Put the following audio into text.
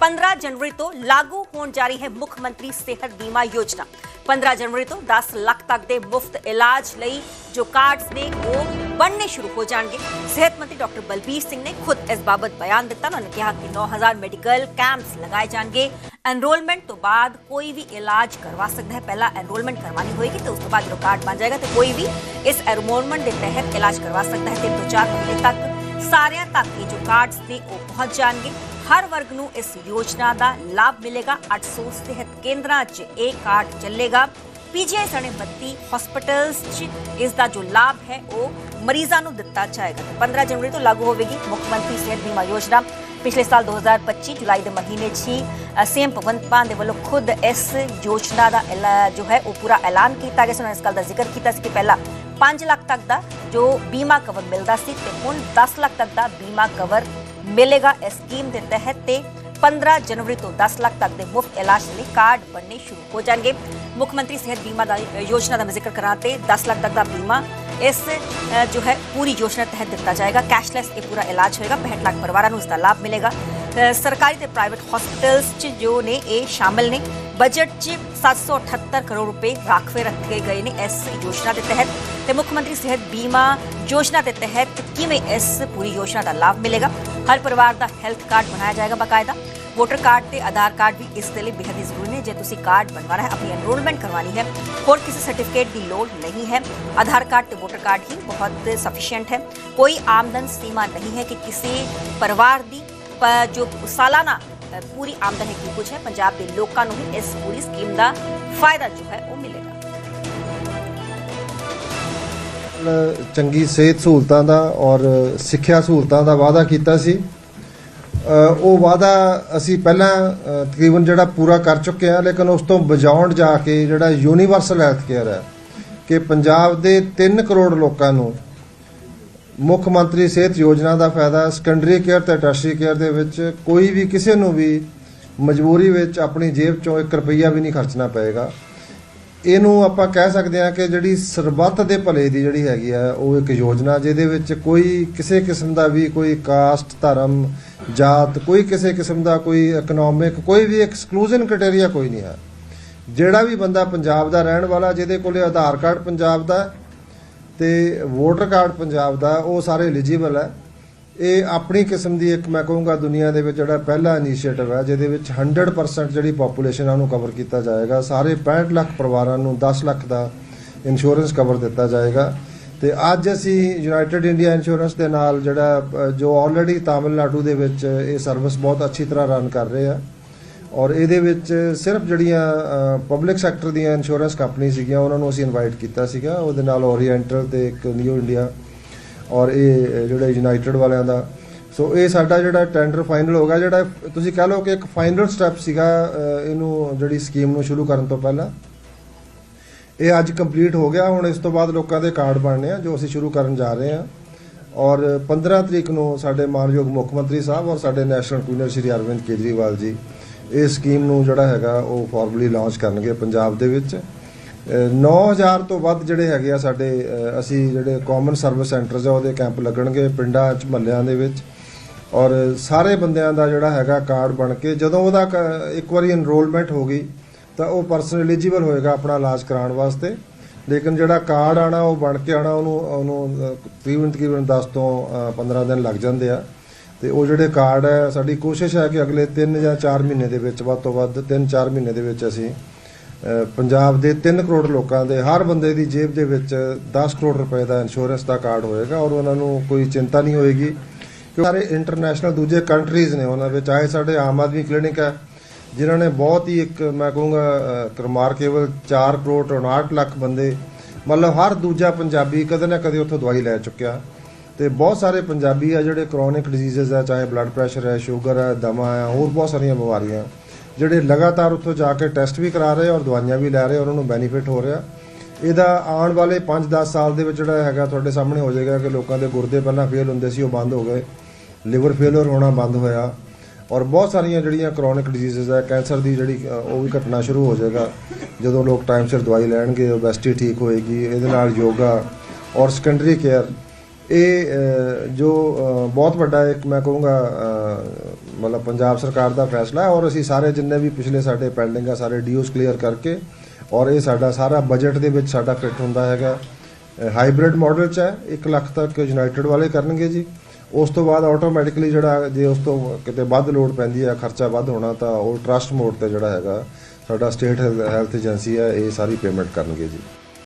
15 ਜਨਵਰੀ ਤੋਂ ਲਾਗੂ ਹੋਣ ਜਾ ਰਹੀ ਹੈ ਮੁੱਖ ਮੰਤਰੀ ਸਿਹਤ ਬੀਮਾ ਯੋਜਨਾ 15 ਜਨਵਰੀ ਤੋਂ 10 ਲੱਖ ਤੱਕ ਦੇ ਮੁਫਤ ਇਲਾਜ ਲਈ ਜੋ ਕਾਰਡਸ ਨੇ ਉਹ ਬਣਨੇ ਸ਼ੁਰੂ ਹੋ ਜਾਣਗੇ ਸਿਹਤ ਮੰਤਰੀ ਡਾਕਟਰ ਬਲਬੀਰ ਸਿੰਘ ਨੇ ਖੁਦ ਇਸ ਬਾਬਤ ਬਿਆਨ ਦਿੱਤਾ ਉਹਨਾਂ ਨੇ ਕਿਹਾ ਕਿ 9000 ਮੈਡੀਕਲ ਕੈਂਪਸ ਲਗਾਏ ਜਾਣਗੇ ਐਨਰੋਲਮੈਂਟ ਤੋਂ ਬਾਅਦ ਕੋਈ ਵੀ ਇਲਾਜ ਕਰਵਾ ਸਕਦਾ ਹੈ ਪਹਿਲਾਂ ਐਨਰੋਲਮੈਂਟ ਕਰਵਾਉਣੀ ਹੋਏਗੀ ਤੇ ਉਸ ਤੋਂ ਬਾਅਦ ਜਦੋਂ ਕਾਰਡ ਬਣ ਜਾਏਗਾ ਤੇ ਕੋਈ ਵੀ ਇਸ ਐਨਰੋਲਮੈਂਟ ਦੇ ਤਹਿਤ ਇਲਾਜ ਕਰਵਾ ਸਕਦਾ ਹੈ ਤੇ ਤੋਂ 4 ਮਹੀਨੇ ਤੱਕ ਸਾਰਿਆਂ ਤੱਕ ਇਹ ਜੋ ਕਾਰਡਸ ਨੇ ਉਹ ਪਹੁੰਚ ਜਾਣਗੇ। ਹਰ ਵਰਗ ਨੂੰ ਇਸ ਯੋਜਨਾ ਦਾ ਲਾਭ ਮਿਲੇਗਾ। 800 ਕੇਂਦਰਾਂ 'ਚ ਇਹ ਕਾਰਡ ਚੱਲੇਗਾ। ਪੀਜੀਆਈ ਸਣੇ 32 ਹਸਪੀਟਲਸ 'ਚ ਇਸ ਦਾ ਜੋ ਲਾਭ ਹੈ ਉਹ ਮਰੀਜ਼ਾਂ ਨੂੰ ਦਿੱਤਾ ਜਾਏਗਾ। 15 ਜਨਵਰੀ ਤੋਂ ਲਾਗੂ ਹੋਵੇਗੀ ਮੁੱਖ ਮੰਤਰੀ ਸਿਹਤ ਬੀਮਾ ਯੋਜਨਾ। ਪਿਛਲੇ ਸਾਲ 2025 ਜੁਲਾਈ ਦੇ ਮਹੀਨੇ 'ਚ ਹੀ ਅ, ਸੀਐਮ ਭਗਵੰਤ ਮਾਨ ਦੇ ਵੱਲੋਂ ਖੁਦ ਇਸ ਯੋਜਨਾ ਦਾ ਜੋ ਹੈ ਉਹ ਪੂਰਾ ਐਲਾਨ ਕੀਤਾ ਗਿਆ ਸੀ। ਉਹਨਾਂ ਇਸ ਗੱਲ ਦਾ ਜ਼ਿਕਰ ਕੀਤਾ ਸੀ ਕਿ ਪਹਿਲਾਂ 5 ਲੱਖ ਤੱਕ ਦਾ ਜੋ ਬੀਮਾ ਕਵਰ ਮਿਲਦਾ ਸੀ ਤੇ ਹੁਣ 10 ਲੱਖ ਤੱਕ ਦਾ ਬੀਮਾ ਕਵਰ ਮਿਲੇਗਾ ਇਸ ਸਕੀਮ ਦੇ ਤਹਿਤ ਤੇ 15 ਜਨਵਰੀ ਤੋਂ 10 ਲੱਖ ਤੱਕ ਦੇ ਮੁਫਤ ਇਲਾਜ ਲਈ ਕਾਰਡ ਬਣਨੇ ਸ਼ੁਰੂ ਹੋ ਜਾਣਗੇ। ਮੁੱਖ ਮੰਤਰੀ ਸਿਹਤ ਬੀਮਾ ਦਾ ਯੋਜਨਾ ਦਾ ਜ਼ਿਕਰ ਕਰਾਂ ਤੇ 10 ਲੱਖ ਤੱਕ ਦਾ ਬੀਮਾ ਇਸ ਜੋ ਹੈ ਪੂਰੀ ਯੋਜਨਾ ਤਹਿਤ ਦਿੱਤਾ ਜਾਏਗਾ। ਕੈਸ਼ਲੈਸ ਇਹ ਪੂਰਾ ਇਲਾਜ ਹੋਏਗਾ 65 ਲੱਖ ਪਰਿਵਾਰਾਂ ਨੂੰ ਇਸ ਦਾ ਲਾਭ ਮਿਲੇਗਾ। ਸਰਕਾਰੀ ਤੇ ਪ੍ਰਾਈਵੇਟ ਹਸਪੀਟਲਸ 'ਚ ਜੋ ਨੇ ਇਹ ਸ਼ਾਮਲ ਨੇ। ਬਜਟ 'ਚ 778 ਕਰੋੜ ਰੁਪਏ ਰਾਖਵੇ ਰੱਖੇ ਗਏ ਨੇ ਇਸ ਯੋਜਨਾ ਦੇ ਤਹਿਤ ਤੇ ਮੁੱਖ ਮੰਤਰੀ ਸਿਹਤ ਬੀਮਾ ਯੋਜਨਾ ਦੇ ਤਹਿਤ ਕਿਵੇਂ ਇਸ ਪੂਰੀ ਯੋਜਨਾ ਦਾ ਲਾਭ ਮਿਲੇਗਾ ਹਰ ਪਰਿਵਾਰ ਦਾ ਹੈਲਥ ਕਾਰਡ ਬਣਾਇਆ ਜਾਏਗਾ ਬਕਾਇਦਾ ਵੋਟਰ ਕਾਰਡ ਤੇ ਆਧਾਰ ਕਾਰਡ ਵੀ ਇਸ ਦੇ ਲਈ ਬੇहद ਹੀ ਜ਼ਰੂਰੀ ਨੇ ਜੇ ਤੁਸੀਂ ਕਾਰਡ ਬਣਵਾਉਣਾ ਹੈ ਆਪਣੀ ਐਨਰੋਲਮੈਂਟ ਕਰਵਾਉਣੀ ਹੈ ਹੋਰ ਕਿਸੇ ਸਰਟੀਫਿਕੇਟ ਦੀ ਲੋੜ ਨਹੀਂ ਹੈ ਆਧਾਰ ਕਾਰਡ ਤੇ ਵੋਟਰ ਕਾਰਡ ਹੀ ਬਹੁਤ ਸਫੀਸ਼ੀਐਂਟ ਹੈ ਕੋਈ ਆਮਦਨ ਸੀਮਾ ਨਹੀਂ ਹੈ ਕਿ ਕਿਸੇ ਪਰਿਵਾਰ ਦੀ ਪ- ਜੋ ਸਾਲਾਨਾ ਅ, ਪੂਰੀ ਆਮਦਨ ਹੈ ਕੁਝ ਹੈ? ਪੰਜਾਬ ਦੇ ਲੋਕਾਂ ਨੂੰ ਵੀ ਇਸ ਪੂਰੀ ਸਕੀਮ ਦਾ ਫਾਇਦਾ ਜੋ ਹੈ ਉਹ ਮਿਲੇਗਾ। ਚੰਗੀ ਸਿਹਤ ਸਹੂਲਤਾਂ ਦਾ ਔਰ ਸਿੱਖਿਆ ਸਹੂਲਤਾਂ ਦਾ ਵਾਅਦਾ ਕੀਤਾ ਸੀ। ਉਹ ਵਾਅਦਾ ਅਸੀਂ ਪਹਿਲਾਂ ਤਕਰੀਬਨ ਜਿਹੜਾ ਪੂਰਾ ਕਰ ਚੁੱਕੇ ਹਾਂ, ਲੇਕਿਨ ਉਸ ਤੋਂ ਬਜਾਉਂਡ ਜਾ ਕੇ ਜਿਹੜਾ ਯੂਨੀਵਰਸਲ ਹੈਲਥ ਕੇਅਰ ਹੈ, ਕਿ ਪੰਜਾਬ ਦੇ 3 ਕਰੋੜ ਲੋਕਾਂ ਨੂੰ ਮੁੱਖ ਮੰਤਰੀ ਸਿਹਤ ਯੋਜਨਾ ਦਾ ਫਾਇਦਾ ਸੈਕੰਡਰੀ ਕੇਅਰ ਤੇ ਟਰਸ਼ਰੀ ਕੇਅਰ ਦੇ ਵਿੱਚ ਕੋਈ ਵੀ ਕਿਸੇ ਨੂੰ ਵੀ ਮਜਬੂਰੀ ਵਿੱਚ ਆਪਣੀ ਜੇਬ ਚੋਂ 1 ਰੁਪਈਆ ਵੀ ਨਹੀਂ ਖਰਚਣਾ ਪਏਗਾ। ਇਹਨੂੰ ਆਪਾਂ ਕਹਿ ਸਕਦੇ ਹਾਂ ਕਿ ਜਿਹੜੀ ਸਰਬੱਤ ਦੇ ਭਲੇ ਦੀ ਜਿਹੜੀ ਹੈਗੀ ਆ, ਉਹ ਇੱਕ ਯੋਜਨਾ ਜਿਹਦੇ ਵਿੱਚ ਕੋਈ ਕਿਸੇ ਕਿਸਮ ਦਾ ਵੀ ਕੋਈ ਕਾਸਟ ਧਰਮ, ਜਾਤ, ਕੋਈ ਕਿਸੇ ਕਿਸਮ ਦਾ ਕੋਈ ਇਕਨੋਮਿਕ ਕੋਈ ਵੀ ਐਕਸਕਲੂਜਨ ਕ੍ਰਾਈਟੇਰੀਆ ਕੋਈ ਨਹੀਂ ਹੈ। ਜਿਹੜਾ ਵੀ ਬੰਦਾ ਪੰਜਾਬ ਦਾ ਰਹਿਣ ਵਾਲਾ ਜਿਹਦੇ ਕੋਲੇ ਆਧਾਰ ਕਾਰਡ ਪੰਜਾਬ ਦਾ ਤੇ ਵੋਟਰ ਕਾਰਡ ਪੰਜਾਬ ਦਾ, ਉਹ ਸਾਰੇ ਐਲੀਜੀਬਲ ਹੈ। ਇਹ ਆਪਣੀ ਕਿਸਮ ਦੀ ਇੱਕ ਮੈਂ ਕਹੂੰਗਾ ਦੁਨੀਆ ਦੇ ਵਿੱਚ ਜਿਹੜਾ ਪਹਿਲਾ ਇਨੀਸ਼ੀਏਟਿਵ ਹੈ, ਜਿਹਦੇ ਵਿੱਚ 100% ਜਿਹੜੀ ਪੋਪੂਲੇਸ਼ਨ ਹੈ ਉਹਨੂੰ ਕਵਰ ਕੀਤਾ ਜਾਏਗਾ। ਸਾਰੇ 65 ਲੱਖ ਪਰਿਵਾਰਾਂ ਨੂੰ 10 ਲੱਖ ਦਾ ਇੰਸ਼ੋਰੈਂਸ ਕਵਰ ਦਿੱਤਾ ਜਾਏਗਾ। ਤੇ ਅੱਜ ਅਸੀਂ ਯੂਨਾਈਟਿਡ ਇੰਡੀਆ ਇੰਸ਼ੋਰੈਂਸ ਦੇ ਨਾਲ ਜਿਹੜਾ ਜੋ ਆਲਰੇਡੀ ਤਾਮਿਲਨਾਡੂ ਦੇ ਵਿੱਚ ਇਹ ਸਰਵਿਸ ਬਹੁਤ ਅੱਛੀ ਤਰ੍ਹਾਂ ਰਨ ਕਰ ਰਹੇ ਆ। ਔਰ ਇਹਦੇ ਵਿੱਚ ਸਿਰਫ ਜਿਹੜੀਆਂ ਪਬਲਿਕ ਸੈਕਟਰ ਦੀਆਂ ਇੰਸ਼ੋਰੈਂਸ ਕੰਪਨੀ ਸੀਗੀਆਂ ਉਹਨਾਂ ਨੂੰ ਅਸੀਂ ਇਨਵਾਈਟ ਕੀਤਾ ਸੀਗਾ। ਉਹਦੇ ਨਾਲ ਓਰੀਐਂਟਲ ਤੇ ਇੱਕ ਨਿਊ ਇੰਡੀਆ ਔਰ ਇਹ ਅ, ਜਿਹੜੇ ਯੂਨਾਈਟਿਡ ਵਾਲਿਆਂ ਦਾ। ਸੋ ਇਹ ਸਾਡਾ ਜਿਹੜਾ ਟੈਂਡਰ ਫਾਈਨਲ ਹੋ ਗਿਆ ਜਿਹੜਾ ਤੁਸੀਂ ਕਹ ਲਓ ਕਿ ਇੱਕ ਫਾਈਨਲ ਸਟੈਪ ਸੀਗਾ ਇਹਨੂੰ ਜਿਹੜੀ ਸਕੀਮ ਨੂੰ ਸ਼ੁਰੂ ਕਰਨ ਤੋਂ ਪਹਿਲਾਂ। ਇਹ ਅੱਜ ਕੰਪਲੀਟ ਹੋ ਗਿਆ। ਹੁਣ ਇਸ ਤੋਂ ਬਾਅਦ ਲੋਕਾਂ ਦੇ ਕਾਰਡ ਬਣਨੇ ਆ ਜੋ ਅਸੀਂ ਸ਼ੁਰੂ ਕਰਨ ਜਾ ਰਹੇ ਹਾਂ ਔਰ 15 ਤਰੀਕ ਨੂੰ ਸਾਡੇ ਮਾਨਯੋਗ ਮੁੱਖ ਮੰਤਰੀ ਸਾਹਿਬ ਔਰ ਸਾਡੇ ਨੈਸ਼ਨਲ ਕੁਈਨਰ ਸ਼੍ਰੀ ਅਰਵਿੰਦ ਕੇਜਰੀਵਾਲ ਜੀ ਇਹ ਸਕੀਮ ਨੂੰ ਜਿਹੜਾ ਹੈਗਾ ਉਹ ਫਾਰਮਲੀ ਲਾਂਚ ਕਰਨਗੇ ਪੰਜਾਬ ਦੇ ਵਿੱਚ। ਅਹ 9000 ਤੋਂ ਵੱਧ ਜਿਹੜੇ ਹੈਗੇ ਆ ਸਾਡੇ ਅਸੀਂ ਜਿਹੜੇ ਕਾਮਨ ਸਰਵਿਸ ਸੈਂਟਰਸ ਆ ਉਹਦੇ ਕੈਂਪ ਲੱਗਣਗੇ ਪਿੰਡਾਂ 'ਚ ਮਹੱਲਿਆਂ ਦੇ ਵਿੱਚ। ਔਰ ਸਾਰੇ ਬੰਦਿਆਂ ਦਾ ਜਿਹੜਾ ਹੈਗਾ ਕਾਰਡ ਬਣ ਕੇ ਜਦੋਂ ਉਹਦਾ ਕ- ਇੱਕ ਵਾਰੀ ਐਨਰੋਲਮੈਂਟ ਹੋ ਗਈ ਤਾਂ ਉਹ ਪਰਸਨ ਐਲੀਜੀਬਲ ਹੋਏਗਾ ਆਪਣਾ ਇਲਾਜ ਕਰਾਉਣ ਵਾਸਤੇ। ਲੇਕਿਨ ਜਿਹੜਾ ਕਾਰਡ ਆਣਾ ਉਹ ਬਣ ਕੇ ਆਣਾ ਉਹਨੂੰ ਉਹਨੂੰ ਤਕਰੀਬਨ ਤਕਰੀਬਨ 10 ਤੋਂ ਅਹ, 15 ਦਿਨ ਲੱਗ ਜਾਂਦੇ ਆ। ਤੇ ਉਹ ਜਿਹੜੇ ਕਾਰਡ ਹੈ, ਸਾਡੀ ਕੋਸ਼ਿਸ਼ ਹੈ ਕਿ ਅਗਲੇ 3 ਜਾਂ 4 ਮਹੀਨੇ ਦੇ ਵਿੱਚ, ਵੱਧ ਤੋਂ ਵੱਧ 3-4 ਮਹੀਨੇ ਦੇ ਵਿੱਚ ਅਸੀਂ ਪੰਜਾਬ ਦੇ 3 ਕਰੋੜ ਲੋਕਾਂ ਦੇ, ਹਰ ਬੰਦੇ ਦੀ ਜੇਬ ਦੇ ਵਿੱਚ 10 ਕਰੋੜ ਰੁਪਏ ਦਾ ਇੰਸ਼ੋਰੈਂਸ ਦਾ ਕਾਰਡ ਹੋਏਗਾ ਔਰ ਉਹਨਾਂ ਨੂੰ ਕੋਈ ਚਿੰਤਾ ਨਹੀਂ ਹੋਏਗੀ। ਕਿਉਂਕਿ ਸਾਰੇ ਇੰਟਰਨੈਸ਼ਨਲ ਦੂਜੇ ਕੰਟਰੀਜ਼ ਨੇ ਉਹਨਾਂ ਵਿੱਚ, ਆਏ ਸਾਡੇ ਆਮ ਆਦਮੀ ਕਲੀਨਿਕ ਹੈ, ਜਿਨ੍ਹਾਂ ਨੇ ਬਹੁਤ ਹੀ ਇੱਕ ਮੈਂ ਕਹੂੰਗਾ ਰਿਮਾਰਕੇਬਲ 4 ਕਰੋੜ 59 ਲੱਖ ਬੰਦੇ, ਮਤਲਬ ਹਰ ਦੂਜਾ ਪੰਜਾਬੀ ਕਦੇ ਨਾ ਕਦੇ ਉੱਥੋਂ ਦਵਾਈ ਲੈ ਚੁੱਕਿਆ। ਤੇ ਬਹੁਤ ਸਾਰੇ ਪੰਜਾਬੀ ਆ ਜਿਹੜੇ ਕ੍ਰੋਨਿਕ ਡਿਜ਼ੀਜ਼ਸ ਆ, ਚਾਹੇ ਬਲੱਡ ਪ੍ਰੈਸ਼ਰ ਹੈ ਸ਼ੂਗਰ ਹੈ ਦਮਾ ਹੈ ਹੋਰ ਬਹੁਤ ਸਾਰੀਆਂ ਬਿਮਾਰੀਆਂ, ਜਿਹੜੇ ਲਗਾਤਾਰ ਉੱਥੋਂ ਜਾ ਕੇ ਟੈਸਟ ਵੀ ਕਰਾ ਰਹੇ ਔਰ ਦਵਾਈਆਂ ਵੀ ਲੈ ਰਹੇ ਉਹਨਾਂ ਨੂੰ ਬੈਨੀਫਿਟ ਹੋ ਰਿਹਾ। ਇਹਦਾ ਆਉਣ ਵਾਲੇ 5-10 ਸਾਲ ਦੇ ਵਿੱਚ ਜਿਹੜਾ ਹੈਗਾ ਤੁਹਾਡੇ ਸਾਹਮਣੇ ਹੋ ਜਾਏਗਾ ਕਿ ਲੋਕਾਂ ਦੇ ਗੁਰਦੇ ਪਹਿਲਾਂ ਫੇਲ ਹੁੰਦੇ ਸੀ, ਉਹ ਬੰਦ ਹੋ ਗਏ। ਲਿਵਰ ਫੇਲਰ ਹੋਣਾ ਬੰਦ ਹੋਇਆ। ਔਰ ਬਹੁਤ ਸਾਰੀਆਂ ਜਿਹੜੀਆਂ ਕ੍ਰੋਨਿਕ ਡਿਜ਼ੀਜ਼ਸ ਹੈ ਕੈਂਸਰ ਦੀ ਜਿਹੜੀ ਉਹ ਵੀ ਘਟਣਾ ਸ਼ੁਰੂ ਹੋ ਜਾਏਗਾ। ਜਦੋਂ ਲੋਕ ਟਾਈਮ ਸਿਰ ਦਵਾਈ ਲੈਣਗੇ ਓਬੈਸਿਟੀ ਠੀਕ ਹੋਏਗੀ, ਇਹਦੇ ਨਾਲ ਯੋਗਾ ਔਰ ਸੈਕੰਡਰੀ ਕੇਅਰ ਇਹ ਜੋ ਬਹੁਤ ਵੱਡਾ ਇੱਕ ਮੈਂ ਕਹੂੰਗਾ ਮਤਲਬ ਪੰਜਾਬ ਸਰਕਾਰ ਦਾ ਫੈਸਲਾ ਹੈ ਔਰ ਅਸੀਂ ਸਾਰੇ ਜਿੰਨੇ ਵੀ ਪਿਛਲੇ ਸਾਡੇ ਪੈਂਡਿੰਗ ਆ, ਸਾਰੇ ਡੀਓਸ ਕਲੀਅਰ ਕਰਕੇ ਔਰ ਇਹ ਸਾਡਾ ਸਾਰਾ ਬਜਟ ਦੇ ਵਿੱਚ ਸਾਡਾ ਫਿੱਟ ਹੁੰਦਾ ਹੈਗਾ। ਹਾਈਬ੍ਰਿਡ ਮਾਡਲ ਚ ਹੈ 1 ਲੱਖ ਤੱਕ ਯੂਨਾਈਟਿਡ ਵਾਲੇ ਕਰਨਗੇ ਜੀ। ਉਸ ਤੋਂ ਬਾਅਦ ਆਟੋਮੈਟਿਕਲੀ ਜਿਹੜਾ ਜੇ ਉਸ ਤੋਂ ਕਿਤੇ ਵੱਧ ਲੋਡ ਪੈਂਦੀ ਹੈ ਖਰਚਾ ਵੱਧ ਹੋਣਾ, ਤਾਂ ਉਹ ਟਰਸਟ ਮੋਡ ਤੇ ਜਿਹੜਾ ਹੈਗਾ, ਸਾਡਾ ਸਟੇਟ ਹੈਲਥ ਏਜੰਸੀ ਹੈ ਇਹ ਸਾਰੀ ਪੇਮੈਂਟ ਕਰਨਗੇ ਜੀ।